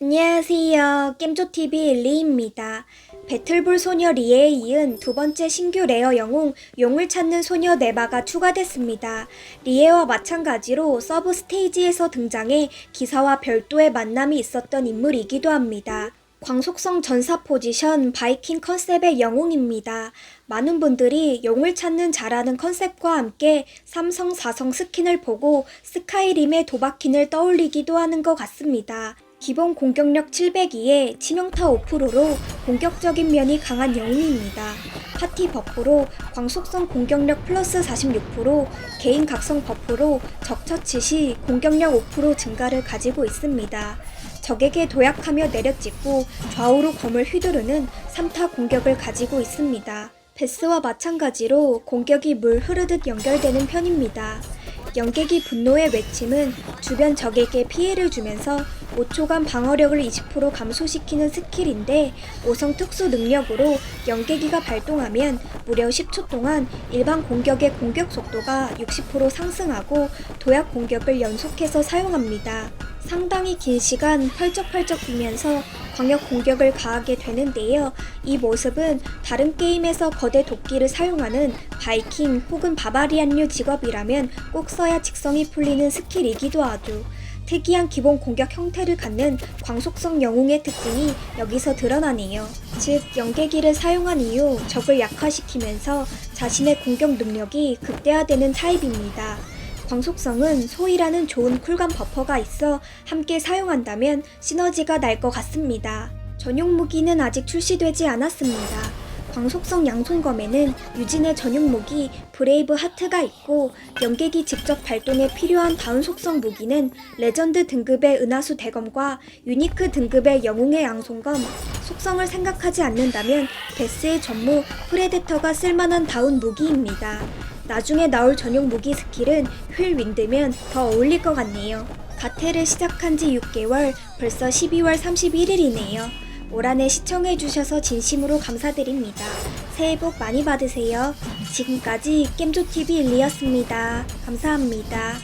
안녕하세요. 겜조TV 리입니다. 배틀볼 소녀 리에에 이은 두 번째 신규 레어 영웅 용을 찾는 소녀 네바가 추가됐습니다. 리에와 마찬가지로 서브 스테이지에서 등장해 기사와 별도의 만남이 있었던 인물이기도 합니다. 광속성 전사 포지션 바이킹 컨셉의 영웅입니다. 많은 분들이 용을 찾는 자라는 컨셉과 함께 삼성 4성 스킨을 보고 스카이림의 도박킨을 떠올리기도 하는 것 같습니다. 기본 공격력 702에 치명타 5%로 공격적인 면이 강한 영웅입니다. 파티 버프로 광속성 공격력 플러스 46%, 개인 각성 버프로 적 처치 시 공격력 5% 증가를 가지고 있습니다. 적에게 도약하며 내려찍고 좌우로 검을 휘두르는 3타 공격을 가지고 있습니다. 베스와 마찬가지로 공격이 물 흐르듯 연결되는 편입니다. 연객이 분노의 외침은 주변 적에게 피해를 주면서 5초간 방어력을 20% 감소시키는 스킬인데 5성 특수 능력으로 연계기가 발동하면 무려 10초 동안 일반 공격의 공격 속도가 60% 상승하고 도약 공격을 연속해서 사용합니다. 상당히 긴 시간 펄쩍펄쩍 뛰면서 광역 공격을 가하게 되는데요. 이 모습은 다른 게임에서 거대 도끼를 사용하는 바이킹 혹은 바바리안류 직업이라면 꼭 써야 직성이 풀리는 스킬이기도 하죠. 특이한 기본 공격 형태를 갖는 광속성 영웅의 특징이 여기서 드러나네요. 즉, 연계기를 사용한 이후 적을 약화시키면서 자신의 공격 능력이 극대화되는 타입입니다. 광속성은 소이라는 좋은 쿨감 버퍼가 있어 함께 사용한다면 시너지가 날 것 같습니다. 전용 무기는 아직 출시되지 않았습니다. 광속성 양손검에는 유진의 전용 무기 브레이브 하트가 있고 연계기 직접 발동에 필요한 다운 속성 무기는 레전드 등급의 은하수 대검과 유니크 등급의 영웅의 양손검 속성을 생각하지 않는다면 베스의 전무 프레데터가 쓸만한 다운 무기입니다. 나중에 나올 전용 무기 스킬은 휠 윈드면 더 어울릴 것 같네요. 가테를 시작한 지 6개월, 벌써 12월 31일이네요. 올 한해 시청해주셔서 진심으로 감사드립니다. 새해 복 많이 받으세요. 지금까지 겜조TV 일리였습니다. 감사합니다.